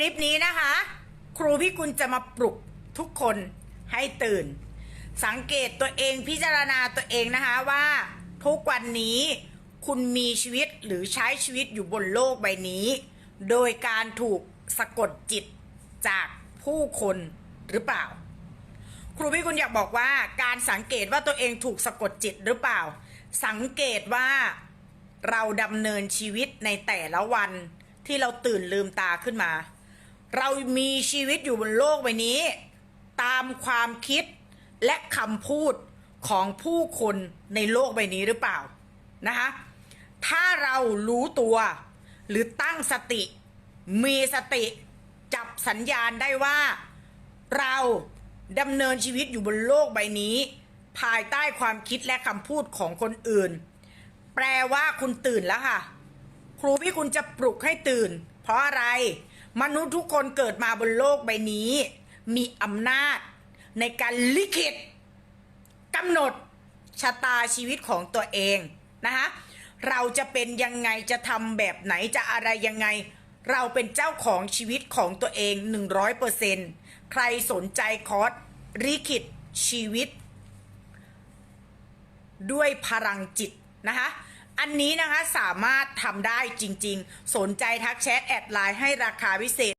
คลิปนี้นะคะ ครูพี่กุลจะมาปลุกทุกคนให้ตื่น สังเกตตัวเองพิจารณาตัวเองนะคะว่า ทุกวันนี้คุณมีชีวิตหรือใช้ชีวิตอยู่บนโลกใบนี้ โดยการถูกสะกดจิตจากผู้คนหรือเปล่า ครูพี่กุลอยากบอกว่าการสังเกตว่าตัวเองถูกสะกดจิตหรือเปล่า สังเกตว่าเราดำเนินชีวิตในแต่ละวันที่เราตื่นลืมตาขึ้นมา เรามีชีวิตอยู่บนโลกใบนี้ ตามความคิดและคำพูดของผู้คนในโลกใบนี้หรือเปล่านะคะถ้าเรารู้ตัว หรือตั้งสติ มีสติจับสัญญาณได้ว่า เราดำเนินชีวิตอยู่บนโลกใบนี้ ภายใต้ความคิดและคำพูดของคนอื่น แปลว่าคุณตื่นแล้วค่ะ ครูพี่คุณจะปลุกให้ตื่น เพราะอะไร มนุษย์ทุกคนเกิดมาบนโลกใบนี้ มีอำนาจในการลิขิตกำหนดชะตาชีวิตของตัวเองนะคะเราจะเป็นยังไงจะทำแบบไหนจะอะไรยังไง เราเป็นเจ้าของชีวิตของตัวเอง 100%ใครสนใจคอร์สลิขิตชีวิต ด้วยพลังจิตนะคะ อันนี้นะคะสามารถทำได้จริง ๆ สนใจทักแชทแอดไลน์ให้ราคาพิเศษ